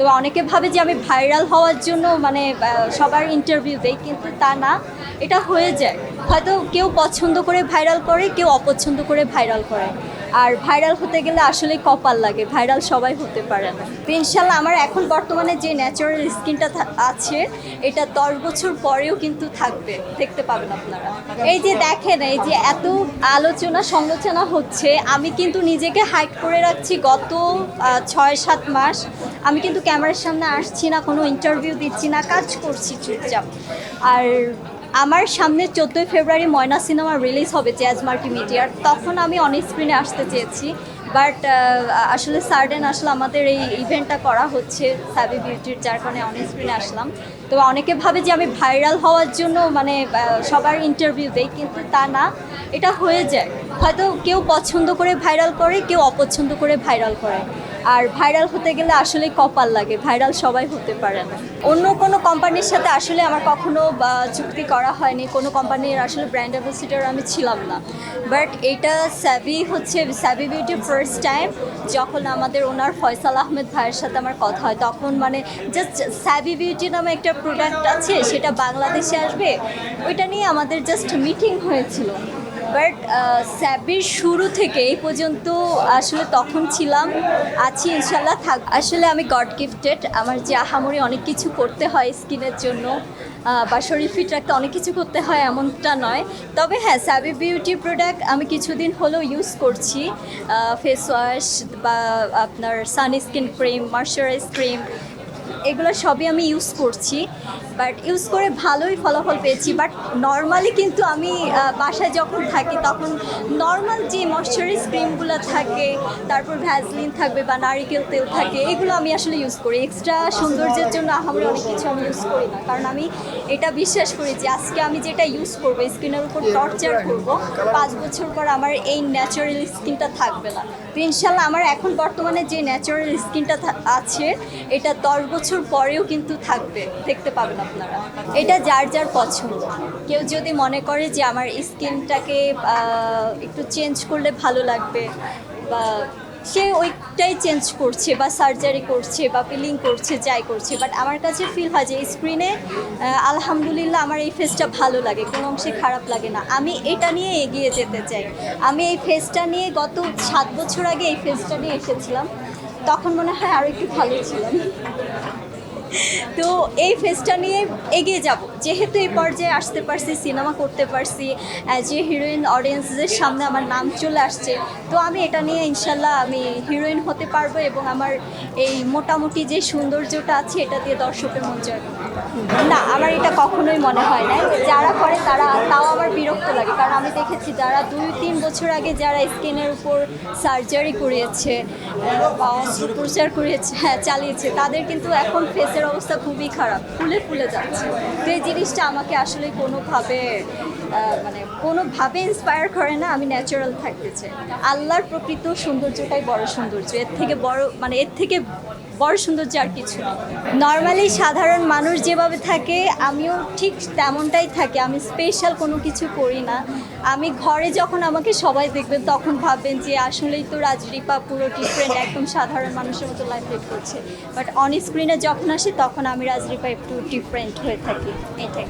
তো অনেকে ভাবে যে আমি ভাইরাল হওয়ার জন্য মানে সবার ইন্টারভিউ দেই, কিন্তু তা না। এটা হয়ে যায়। হয়তো কেউ পছন্দ করে ভাইরাল করে, কেউ অপছন্দ করে ভাইরাল করে। আর ভাইরাল হতে গেলে আসলে কপাল লাগে, ভাইরাল সবাই হতে পারে না। তো ইনশাল্লাহ আমার এখন বর্তমানে যে ন্যাচারাল স্কিনটা আছে, এটা দশ বছর পরেও কিন্তু থাকবে, দেখতে পাবেন আপনারা। এই যে দেখেন, এই যে এত আলোচনা সমালোচনা হচ্ছে, আমি কিন্তু নিজেকে হাইট করে রাখছি গত ছয় সাত মাস। আমি কিন্তু ক্যামেরার সামনে আসছি না, কোনো ইন্টারভিউ দিচ্ছি না, কাজ করছি চুপচাপ। আর আমার সামনে চোদ্দোই ফেব্রুয়ারি ময়না সিনেমা রিলিজ হবে জ্যাজ মাল্টিমিডিয়ার তখন আমি অন স্ক্রিনে আসতে চেয়েছি। বাট আসলে সার্ডেন আসলে আমাদের এই ইভেন্টটা করা হচ্ছে সাবি বিউটির যার কারণে অন স্ক্রিনে আসলাম। তো অনেকে ভাবে যে আমি ভাইরাল হওয়ার জন্য মানে সবার ইন্টারভিউ দেই, কিন্তু তা না। এটা হয়ে যায়। হয়তো কেউ পছন্দ করে ভাইরাল করে, কেউ অপছন্দ করে ভাইরাল করে। আর ভাইরাল হতে গেলে আসলে কপাল লাগে, ভাইরাল সবাই হতে পারে না। অন্য কোনো কোম্পানির সাথে আসলে আমার কখনো চুক্তি করা হয়নি, কোনো কোম্পানির আসলে ব্র্যান্ড অ্যাম্বাসিডার আমি ছিলাম না। বাট এটা স্যাবি হচ্ছে স্যাবি বিউটি ফার্স্ট টাইম যখন আমাদের ওনার ফয়সাল আহমেদ ভাইয়ের সাথে আমার কথা হয়, তখন মানে জাস্ট স্যাবি বিউটি নামে একটা প্রোডাক্ট আছে, সেটা বাংলাদেশে আসবে, ওইটা নিয়ে আমাদের জাস্ট মিটিং হয়েছিল। বাট স্যাবির শুরু থেকে এই পর্যন্ত আসলে তখন ছিলাম, আছি ইনশাল্লাহ থাক, আসলে আমি গড গিফটেড। আমার যে আহামরি অনেক কিছু করতে হয় স্কিনের জন্য বা শরীর ফিট রাখতে অনেক কিছু করতে হয় এমনটা নয়। তবে হ্যাঁ স্যাবি বিউটি প্রোডাক্ট আমি কিছুদিন হলেও ইউজ করছি ফেস ওয়াশ বা আপনার সানস্ক্রিন ক্রিম ময়শ্চারাইজ ক্রিম, এগুলো সবই আমি ইউজ করছি। বাট ইউজ করে ভালোই ফলাফল পেয়েছি, বাট নর্মালি কিন্তু আমি বাসায় যখন থাকি তখন নর্মাল যে ময়শ্চারাইজ ক্রিমগুলো থাকে, তারপর ভ্যাজলিন থাকবে বা নারিকেল তেল থাকে, এগুলো আমি আসলে ইউজ করি। এক্সট্রা সৌন্দর্যের জন্য আমরা অনেক কিছু আমি ইউজ করি না, কারণ আমি এটা বিশ্বাস করি যে আজকে আমি যেটা ইউজ করব স্কিনের উপর টর্চার করব, পাঁচ বছর পর আমার এই ন্যাচারাল স্কিনটা থাকবে না। তো ইনশাল্লাহ আমার এখন বর্তমানে যে ন্যাচারাল স্কিনটা আছে, এটা দশ বছর পরেও কিন্তু থাকবে, দেখতে পাবেন আপনারা। এটা যার যার পছন্দ। কেউ যদি মনে করে যে আমার স্কিনটাকে একটু চেঞ্জ করলে ভালো লাগবে বা সে ওইটাই চেঞ্জ করছে বা সার্জারি করছে বা পিলিং করছে, যাই করছে। বাট আমার কাছে ফিল হয় যে স্ক্রিনে আলহামদুলিল্লাহ আমার এই ফেসটা ভালো লাগে, কোনো অংশে খারাপ লাগে না। আমি এটা নিয়ে এগিয়ে যেতে চাই। আমি এই ফেসটা নিয়ে গত সাত বছর আগে এই ফেসটা নিয়ে এসেছিলাম। তখন মনে হয় আরও একটু ভালো ছিলাম। তো এই ফেসটা নিয়ে এগিয়ে যাব। যেহেতু এই পর্যায়ে আসতে পারছি সিনেমা করতে পারছি অ্যাজ এ হিরোইন অডিয়েন্সদের সামনে আমার নাম চলে আসছে, তো আমি এটা নিয়ে ইনশাল্লাহ আমি হিরোইন হতে পারব এবং আমার এই মোটামুটি যে সৌন্দর্যটা আছে, এটা দিয়ে দর্শকের মন জয় করতে পারব। না আমার এটা কখনোই মনে হয় না যারা করে তারা, তাও আমার বিরক্ত লাগে। কারণ আমি দেখেছি যারা দুই, তিন বছর আগে যারা স্কিনের উপর সার্জারি করিয়েছে বা করিয়েছে হ্যাঁ চালিয়েছে, তাদের কিন্তু এখন ফেসের অবস্থা খুবই খারাপ। ফুলে ফুলে যাচ্ছে। তো এই জিনিসটা আমাকে আসলে কোনোভাবে মানে কোনোভাবে ইন্সপায়ার করে না আমি ন্যাচারাল থাকতে চাই। আল্লাহর প্রকৃত সৌন্দর্যটাই বড় সৌন্দর্য। এর থেকে বড় মানে এর থেকে বড় সৌন্দর্য আর কিছু নর্মালি সাধারণ মানুষ যেভাবে থাকে, আমিও ঠিক তেমনটাই থাকি। আমি স্পেশাল কোনো কিছু করি না। আমি ঘরে যখন আমাকে সবাই দেখবেন তখন ভাববেন যে আসলেই তো রাজরিপা পুরো ডিফারেন্ট একদম সাধারণ মানুষের মতো লাইফ লিড করছে। বাট অন স্ক্রিনে যখন আসি, তখন আমি রাজরিপা একটু ডিফারেন্ট হয়ে থাকি। এটাই।